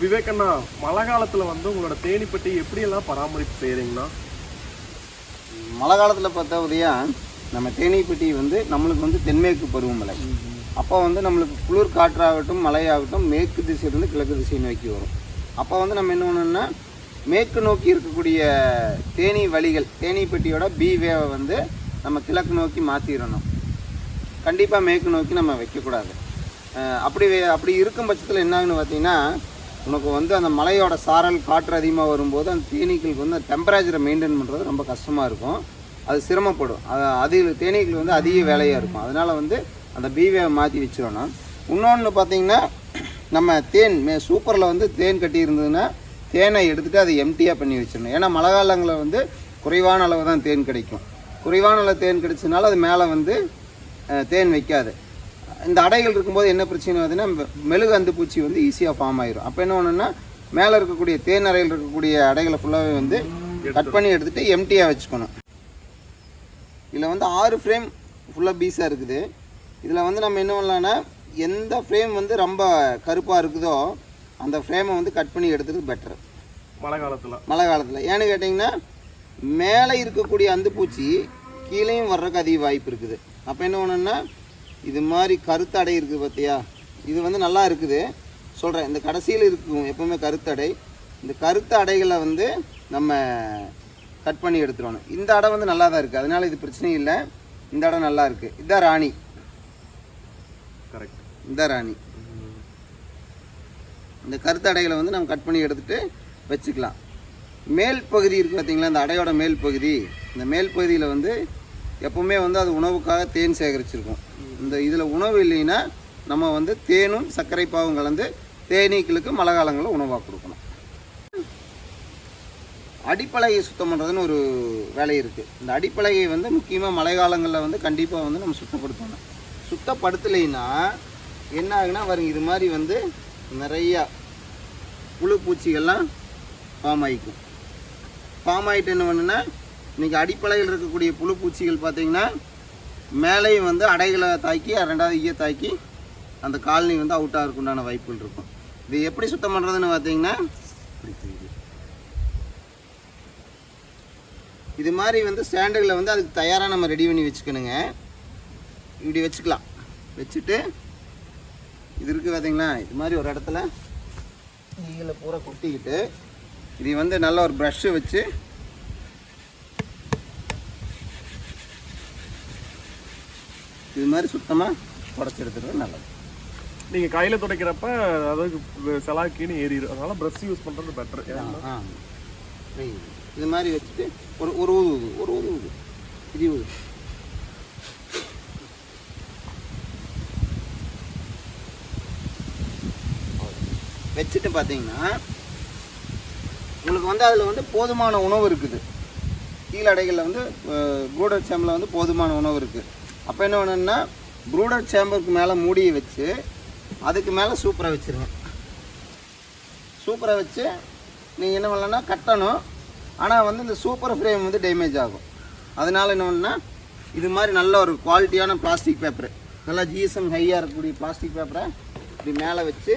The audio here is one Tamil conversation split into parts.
விவேகண்ணா மழை காலத்தில் வந்து உங்களோட தேனிப்பட்டி எப்படியெல்லாம் பராமரிப்பு செய்கிறீங்கண்ணா மழை காலத்தில் பார்த்தா உதயா நம்ம தேனிப்பட்டி வந்து நம்மளுக்கு வந்து தென்மேற்கு பருவமழை அப்போ வந்து நம்மளுக்கு குளிர் காற்றாகட்டும் மழையாகட்டும் மேற்கு திசையிலேருந்து கிழக்கு திசை நோக்கி வரும். அப்போ வந்து நம்ம என்ன பண்ணணும்னா மேற்கு நோக்கி இருக்கக்கூடிய தேனீ வழிகள் தேனிப்பட்டியோட பி வேவை வந்து நம்ம கிழக்கு நோக்கி மாற்றிடணும் கண்டிப்பாக மேற்கு நோக்கி நம்ம வைக்கக்கூடாது. அப்படி அப்படி இருக்கும் பட்சத்தில் என்னாகுன்னு பார்த்தீங்கன்னா உனக்கு வந்து அந்த மலையோட சாரல் காற்று அதிகமாக வரும்போது அந்த தேனீக்களுக்கு வந்து டெம்பரேச்சரை மெயின்டைன் பண்ணுறது ரொம்ப கஷ்டமாக இருக்கும். அது சிரமப்படும். அது அதில் தேனீக்கள் வந்து அதிக வேலையாக இருக்கும். அதனால் வந்து அந்த பீவை மாற்றி வச்சிடணும். இன்னொன்று பார்த்தீங்கன்னா நம்ம தேன் மே சூப்பரில் வந்து தேன் கட்டி இருந்ததுன்னா தேனை எடுத்துகிட்டு அதை எம்டியாக பண்ணி வச்சிடணும். ஏன்னா மழை காலங்களில் வந்து குறைவான அளவு தான் தேன் கிடைக்கும். குறைவான அளவு தேன் கிடைச்சதுனால அது மேலே வந்து தேன் வைக்காது. இந்த அடைகள் இருக்கும்போது என்ன பிரச்சனை வருதுன்னா மெழுகு அந்து பூச்சி வந்து ஈஸியாக ஃபார்ம் ஆயிரும். அப்போ என்ன ஒன்றுன்னா மேலே இருக்கக்கூடிய தேன் அறையில் இருக்கக்கூடிய அடைகளை ஃபுல்லாகவே வந்து கட் பண்ணி எடுத்துகிட்டு எம்டியாக வச்சுக்கணும். இதில் வந்து ஆறு ஃப்ரேம் ஃபுல்லாக பீஸாக இருக்குது. இதில் வந்து நம்ம என்ன பண்ணலாம்னா எந்த ஃப்ரேம் வந்து ரொம்ப கருப்பாக இருக்குதோ அந்த ஃப்ரேமை வந்து கட் பண்ணி எடுத்துகிறது பெட்டர் மழை காலத்துல. மழை காலத்தில். ஏன்னு கேட்டிங்கன்னா மேலே இருக்கக்கூடிய அந்து பூச்சி கீழேயும் வர்றதுக்கு அதிக வாய்ப்பு இருக்குது. அப்போ என்ன பண்ணணும்னா இது மாதிரி கருத்தடை இருக்குது பார்த்தியா இது வந்து நல்லா இருக்குது. சொல்கிறேன் இந்த கடைசியில் இருக்கும் எப்பவுமே கருத்தடை. இந்த கருத்த அடைகளை வந்து நம்ம கட் பண்ணி எடுத்துடணும். இந்த அடை வந்து நல்லா தான் இருக்குது அதனால இது பிரச்சனை இல்லை. இந்த அடை நல்லா இருக்குது இதுதான் ராணி. கரெக்ட் இந்த ராணி. இந்த கருத்தடைகளை வந்து நம்ம கட் பண்ணி எடுத்துட்டு வச்சுக்கலாம். மேல் பகுதி இருக்குது பார்த்தீங்களா இந்த அடையோட மேல் பகுதி. இந்த மேல் பகுதியில் வந்து எப்பவுமே வந்து அது உணவுக்காக தேன் சேகரிச்சிருக்கும். இந்த இதில் உணவு இல்லைன்னா நம்ம வந்து தேனும் சர்க்கரை பாவும் கலந்து தேனீக்களுக்கு மழை காலங்களில் உணவாக கொடுக்கணும். அடிப்பலகையை சுத்தம் பண்ணுறதுன்னு ஒரு வேலை இருக்குது இந்த அடிப்பலகையை வந்து முக்கியமாக மழை காலங்களில் வந்து கண்டிப்பாக வந்து நம்ம சுத்தப்படுத்தணும். சுத்தப்படுத்தலைன்னா என்ன ஆகுனா வரும் இது மாதிரி வந்து நிறையா புழு பூச்சிகள்லாம் ஃபார்ம் ஆகிக்கும் ஃபார்ம் ஆகிட்டு என்ன பண்ணுன்னா இன்றைக்கி அடிப்படையில் இருக்கக்கூடிய புழு பூச்சிகள் பார்த்தீங்கன்னா மேலேயும் வந்து அடைகளை தாக்கி ரெண்டாவது ஈய தாக்கி அந்த காலனி வந்து அவுட்டாக இருக்குண்டான வாய்ப்புகள் இருக்கும். இது எப்படி சுத்தம் பண்ணுறதுன்னு பார்த்தீங்கன்னா இது மாதிரி வந்து ஸ்டாண்டுகளை வந்து அதுக்கு தயாராக நம்ம ரெடி பண்ணி வச்சுக்கணுங்க. இப்படி வச்சுக்கலாம். வச்சுட்டு இது இருக்குது பார்த்தீங்களா? இது மாதிரி ஒரு இடத்துல ஈகளை பூரா கொட்டிக்கிட்டு இது வந்து நல்ல ஒரு ப்ரஷ்ஷு வச்சு இது மாதிரி சுத்தமாக புடச்சி எடுத்துறது நல்லது. நீங்க கையில துடைக்கிறப்ப அதாவது செலாக்கின்னு ஏறிடும் அதனால பிரஷ் யூஸ் பண்றது பெட்டர் ஆ. இது மாதிரி வச்சுட்டு ஒரு ஒரு ஊது ஒரு ஊது ஊது. இது ஊது. வச்சுட்டு பார்த்தீங்கன்னா உங்களுக்கு வந்து அதில் வந்து போதுமான உணவு இருக்குது. கீழடைகளில் வந்து ப்ரூடர் சேம்பரில் வந்து போதுமான உணவு இருக்குது. அப்போ என்ன பண்ணணும்னா ப்ரூடர் சேம்பருக்கு மேலே மூடியை வச்சு அதுக்கு மேலே சூப்பராக வச்சுருங்க. சூப்பரை வச்சு நீங்கள் என்ன பண்ணலன்னா கட்டணும். ஆனால் வந்து இந்த சூப்பர் ஃப்ரேம் வந்து டேமேஜ் ஆகும். அதனால என்ன பண்ணால் இது மாதிரி நல்ல ஒரு குவாலிட்டியான பிளாஸ்டிக் பேப்பரு நல்லா ஜிஎஸ்எம் ஹையாக இருக்கக்கூடிய பிளாஸ்டிக் பேப்பரை இப்படி மேலே வச்சு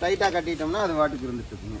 டைட்டாக கட்டிட்டோம்னா அது வாட்டுக்கு இருந்துட்டு இருக்குங்க.